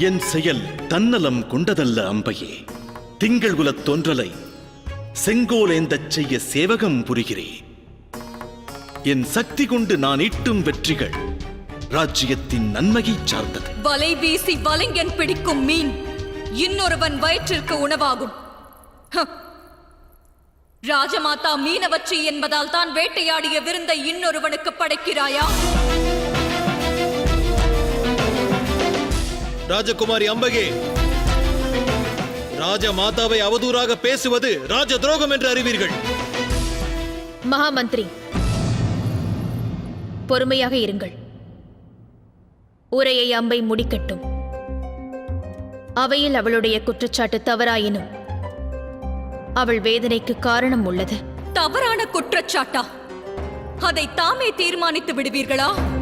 என் செயல் தன்னலம் கொண்டதல்ல அம்பையே. திங்கள் குலத் தோன்றலை செங்கோலேந்தச் செய்ய சேவகம் புரிகிறேன் என் சக்தி கொண்டு நான் ஈட்டும் வெற்றிகள் ராஜ்யத்தின் நன்மையைச் சார்ந்தது. வலை வீசி வலைஞன் பிடிக்கும் மீன் இன்னொருவன் வயிற்றிற்கு உணவாகும். ஹ. ராஜமாதா மீனவச்சி என்பதால் தான் வேட்டையாடிய விருந்தை இன்னொருவனுக்கு படைக்கிறாயா? ராஜகுமாரி அம்பகே. ராஜ மாதாவை அவதூறாக பேசுவது ராஜ துரோகம் என்று அறிவீர்கள். மகாமந்திரி பொறுமையாக இருங்கள். உரையை அம்பை முடிக்கட்டும். அவையில் அவளுடைய குற்றச்சாட்டு தவறாயினும் அவள் வேதனைக்கு காரணம் உள்ளது. தவறான குற்றச்சாட்டா? அதை தாமே தீர்மானித்து விடுவீர்களா?